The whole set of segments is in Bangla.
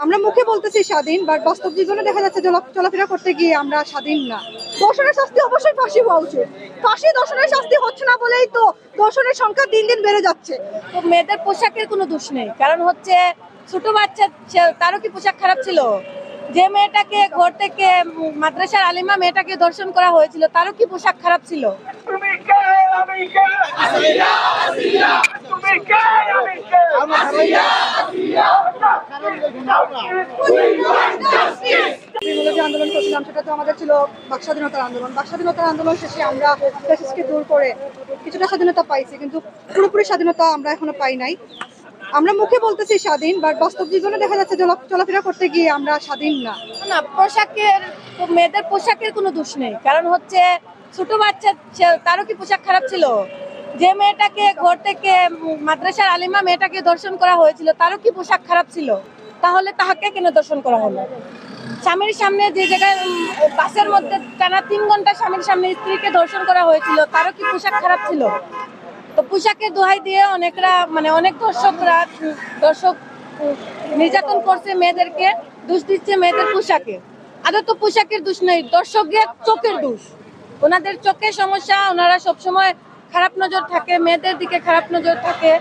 আমরা মুখে বলতেছি স্বাধীন বাট বাস্তব জীবনে দেখা যাচ্ছে চলাফেরা করতে গিয়ে আমরা স্বাধীন না। দর্শনের শাস্তি অবশ্যই ফাঁসি হওয়া উচিত। ফাঁসি দর্শনের শাস্তি হচ্ছে না বলেই তো দর্শনের সংখ্যা দিন দিন বেড়ে যাচ্ছে। তো মেয়েদের পোশাকের কোনো দোষ নেই। কারণ হচ্ছে ছোট বাচ্চা তারও কি পোশাক খারাপ ছিল? যে মেয়েটাকে ঘর থেকে মাদ্রাসার আলিমা মেয়েটাকে দর্শন করা হয়েছিল তারও কি পোশাক খারাপ ছিল? তুমি আমি বাক আন্দোলন আন্দোলন। শেষে আমরা কিছুটা স্বাধীনতা পাইছি, কিন্তু পুরোপুরি স্বাধীনতা আমরা এখনও পাই নাই। আমরা মুখে বলতেছি স্বাধীন, বাট বাস্তব জীবনে দেখা যাচ্ছে চলাফেরা করতে গিয়ে আমরা স্বাধীন না। না, পোশাকের মেয়েদের পোশাকের কোনো দোষ নেই। কারণ হচ্ছে ছোট বাচ্চা তারও কি পোশাক খারাপ ছিল? যে মেয়েটাকে ঘর থেকে মাদ্রাসার আলিমা মেয়েটাকে দর্শন করা হয়েছিল, তারও কি পোশাক খারাপ ছিল? তাহলে তাহাকে কেন দর্শন করা হলো? স্বামীর সামনে যে জায়গায় বাসের মধ্যে টানা তিন ঘণ্টা স্বামীর সামনে স্ত্রীকে দর্শন করা হয়েছিল, তারও কি পোশাক খারাপ ছিল? তো পোশাকের দোহাই দিয়ে অনেকরা মানে অনেক দর্শকরা দর্শক নির্যাতন করছে মেয়েদেরকে, দোষ দিচ্ছে মেয়েদের পোশাকে। আদৌ তো পোশাকের দোষ নেই, দর্শকের চোখের দোষ। ওনাদের চোখের সমস্যা, ওনারা সবসময় খারাপ নজর থাকে, মেয়েদের দিকে খারাপ নজর থাকে,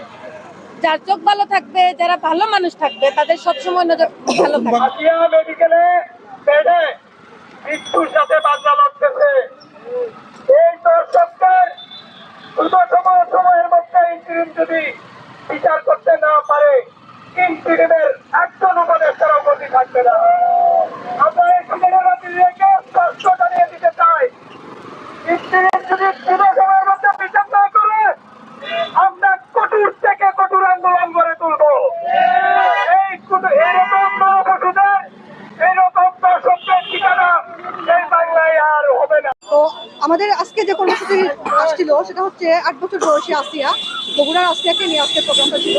যার চোখ ভালো থাকবে, যারা ভালো মানুষ থাকবে, তাদের সবসময় নজর ভালো থাকবে। মেডিকেলে মৃত্যুর সাথে বাঁচা লাগতেছে এই দর্শকদের দ্রুত সময় সময়ের মধ্যে ইন্টারিম যদি বিচার করতে না পারে ইন্টারিমের একজন উপদেষ্টার উপস্থিত থাকবে না আমরা এই সুবিধাবাদী রেখে স্পষ্ট জানিয়ে দিতে চাই ইন্টারিম যদি দ্রুত সময়ের মধ্যে বিচার না করে আমরা কঠোর থেকে কঠোর আন্দোলন গড়ে তুলবো। এই এরকম নরপশুদের এরকম দর্শকদের ঠিকানা এই বাংলায় আর হবে না। তো আমাদের আজকে যে কর্মসূচি আসছিল, সেটা হচ্ছে আট বছর বয়সী আসিয়া, বগুড়ার আসিয়াকে নিয়ে আজকে প্রোগ্রামটা ছিল।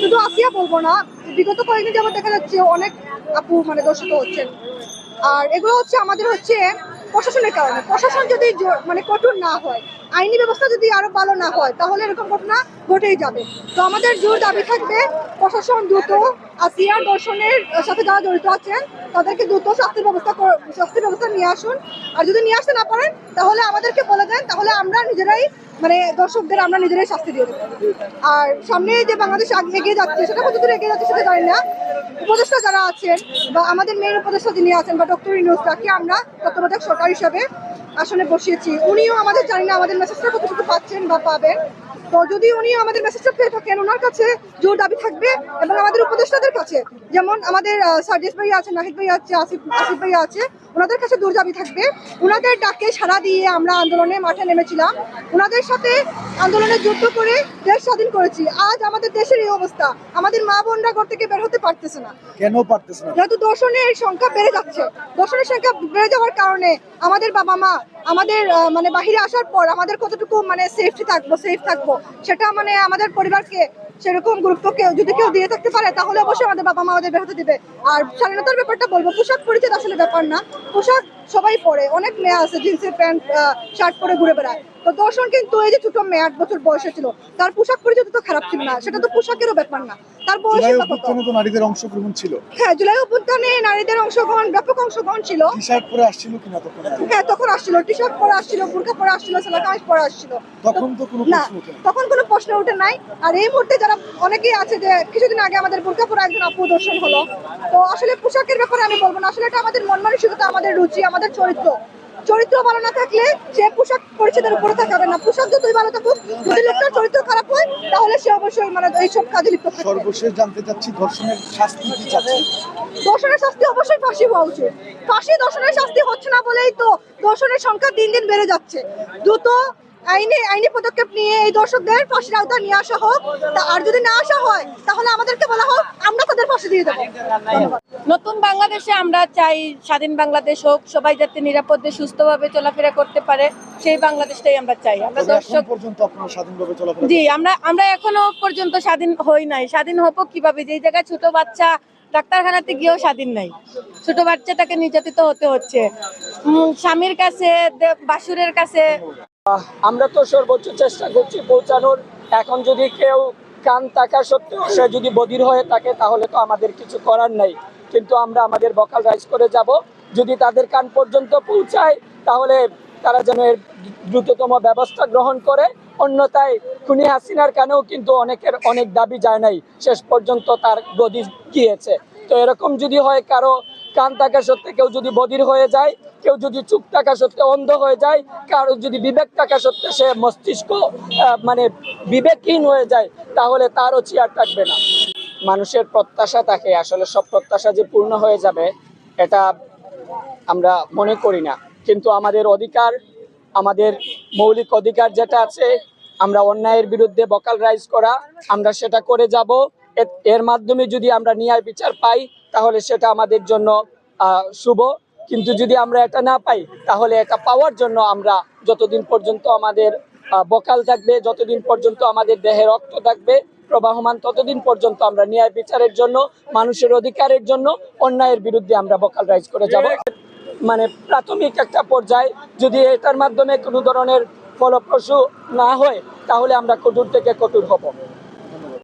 শুধু আসিয়া বলব না, বিগত কয়েকদিন যাবত দেখা যাচ্ছে অনেক আপু মানে দর্শিত হচ্ছেন। আর এগুলো হচ্ছে আমাদের হচ্ছে প্রশাসনের কারণে। প্রশাসন যদি মানে কঠোর না হয়, আইনি ব্যবস্থা যদি আরও ভালো না হয়, তাহলে এরকম ঘটনা ঘটেই যাবে। তো আমাদের জোর দাবি থাকবে, প্রশাসন দ্রুত আসিয়ার দর্শনের সাথে যারা জড়িত আছেন, তাদেরকে দ্রুত শাস্তির ব্যবস্থা শাস্তির ব্যবস্থা নিয়ে আসুন। আর যদি নিয়ে আসতে না পারেন, তাহলে আমাদেরকে বলে দেন, তাহলে আমরা নিজেরাই মানে দর্শকদের আমরা নিজেরাই শাস্তি দিয়ে দেবো। আর সামনে যে বাংলাদেশ এগিয়ে যাচ্ছে, সেটা কতদূর এগিয়ে যাচ্ছে সেটা জানি না। উপদেষ্টা যারা আছেন, বা আমাদের মেয়ের উপদেষ্টা যিনি আছেন, বা ডক্টর ইনুস তাকে আমরা তত্ত্বাবধায়ক সরকার হিসাবে আসনে বসিয়েছি। উনিও আমাদের জানি না, আমাদের মেসেজটা কতটুকু পাচ্ছেন বা পাবেন। তো যদি উনি আমাদের মেসেজটা পেয়ে থাকেন ওনার কাছে জোর দাবি থাকবে এবং আমাদের উপদেষ্টাদের কাছে যেমন আমাদের আহ, সার্জিস ভাইয়া আছে নাহিদ ভাইয়া আছে আসিফ আসিফ ভাইয়া আছে ওনাদের কাছে জোর দাবি থাকবে। ওনাদের ডাকে সাড়া দিয়ে আমরা আন্দোলনে মাঠে নেমেছিলাম। ওনাদের সাথে আন্দোলনে যুদ্ধ করে দেশ স্বাধীন করেছি। আজ আমাদের দেশের এই অবস্থা। আমাদের মা বোনরা ঘর থেকে বের হতে পারতেছে না। কেন পারতেছে না? যেহেতু দর্শনের সংখ্যা বেড়ে যাচ্ছে। দর্শনের সংখ্যা বেড়ে যাওয়ার কারণে আমাদের বাবা মা আমাদের মানে বাহিরে আসার পর আমাদের কতটুকু মানে সেফটি থাকব সেফ থাকব, সেটা মানে আমাদের পরিবারকে সেরকম গুরুত্ব কেউ, যদি কেউ দিয়ে থাকতে পারে, তাহলে অবশ্যই আমাদের বাবা মা আমাদের বেরোতে দেবে। আর স্বাধীনতার ব্যাপারটা বলব, পোশাক পরিচয় আসলে ব্যাপার না। পোশাক সবাই পরে, অনেক মেয়ে আছে জিন্সের প্যান্ট শার্ট পরে ঘুরে বেড়ায়। তো দর্শন কিন্তু এই যে ছোট মেয়ে আট বছর বয়সে ছিল তার পোশাক পরিচয় তো খারাপ ছিল না সেটা তো পোশাকেরও ব্যাপার না। তার নারীদের অংশগ্রহণ ছিল। হ্যাঁ জুলাই অভ্যুত্থানে নারীদের অংশগ্রহণ ব্যাপক অংশগ্রহণ ছিল। টি শার্ট পরে আসছিল কিনা তখন? হ্যাঁ তখন আসছিল। টি শার্ট পরে আসছিল পরে আসছিল পরে আসছিল। তখন তো কোনো না তখন কোনো প্রশ্ন ওঠে নাই। আর এই মুহূর্তে যারা অনেকেই আছে যে কিছুদিন আগে আমাদের বোরকা পরে একজন আপু দর্শন হলো তো আসলে পোশাকের ব্যাপারে আমি বলব না। আসলে এটা আমাদের মন মানসিকতা আমাদের রুচি আমাদের চরিত্র। চরিত্র ভালো না থাকলে সে পোশাক পরিচ্ছদের উপরে থাকাবে না। পোশাক যতই ভালো থাকুক যদি লোকটার চরিত্র খারাপ হয় তাহলে সে অবশ্যই মানে এইসব কাজে লিপ্ত থাকবে। সর্বশেষ জানতে চাচ্ছি ধর্ষণের শাস্তি কি চাচ্ছি দর্শনের শাস্তি অবশ্যই ফাঁসি হওয়া উচিত। ফাঁসি দর্শনের শাস্তি হচ্ছে না বলেই তো দর্শনের সংখ্যা দিন দিন বেড়ে যাচ্ছে। দ্রুত আইনে আইনি পদক্ষেপ নিয়ে এই দর্শকদের ফাঁসির আওতায় নিয়ে আসা হোক। আর যদি না আসা হয় তাহলে আমাদেরকে বলা হোক আমরা তাদের ফাঁসি দিয়ে দেবো। নতুন বাংলাদেশে আমরা চাই স্বাধীন বাংলাদেশ হোক সবাই যাতে নিরাপদে সুস্থভাবে চলাফেরা করতে পারে সেই বাংলাদেশটাই আমরা চাই। আমরা দর্শক পর্যন্ত আপনারা স্বাধীনভাবে চলাফেরা জি আমরা আমরা এখনও পর্যন্ত স্বাধীন হই নাই। স্বাধীন হব কীভাবে? যেই জায়গায় ছোট বাচ্চা ডাক্তারখানাতে গিয়েও স্বাধীন নাই। ছোট বাচ্চাটাকে নির্যাতিত হতে হচ্ছে। উম, স্বামীর কাছে দে- বাসুরের কাছে আমরা তো সর্বোচ্চ চেষ্টা করছি পৌঁছানোর। এখন যদি কেউ কান থাকা সত্ত্বেও সে যদি বধির হয়ে থাকে তাহলে তো আমাদের কিছু করার নাই। কিন্তু আমরা আমাদের বকাল রাইজ করে যাব। যদি তাদের কান পর্যন্ত পৌঁছায়, তাহলে তারা যেন এর দ্রুততম ব্যবস্থা গ্রহণ করে। অন্যথায় খুনি হাসিনার কানেও কিন্তু অনেকের অনেক দাবি যায় নাই। শেষ পর্যন্ত তার গদি গিয়েছে। তো এরকম যদি হয়, কারও কান থাকা সত্ত্বে কেউ যদি বধির হয়ে যায়, কেউ যদি চুপ থাকা সত্ত্বে অন্ধ হয়ে যায়, কারও যদি বিবেক থাকা সত্ত্বে সে মস্তিষ্ক মানে বিবেকহীন হয়ে যায়, তাহলে তারও চেয়ার থাকবে না। মানুষের প্রত্যাশা থাকে, আসলে সব প্রত্যাশা যে পূর্ণ হয়ে যাবে, এটা আমরা মনে করি না। কিন্তু আমাদের অধিকার, আমাদের মৌলিক অধিকার যেটা আছে, আমরা অন্যায়ের বিরুদ্ধে বকাল রাইজ করা, আমরা সেটা করে যাব। এর মাধ্যমে যদি আমরা ন্যায় বিচার পাই, তাহলে সেটা আমাদের জন্য শুভ। কিন্তু যদি আমরা এটা না পাই, তাহলে এটা পাওয়ার জন্য আমরা যতদিন পর্যন্ত আমাদের বকাল থাকবে, যতদিন পর্যন্ত আমাদের দেহে রক্ত থাকবে প্রবাহমান ততদিন পর্যন্ত আমরা ন্যায় বিচারের জন্য, মানুষের অধিকারের জন্য, অন্যায়ের বিরুদ্ধে আমরা বকাল রাইজ করে যাব। মানে প্রাথমিক একটা পর্যায়ে যদি এটার মাধ্যমে কোনো ধরনের ফলপ্রসূ না হয়, তাহলে আমরা কঠোর থেকে কঠোর হব।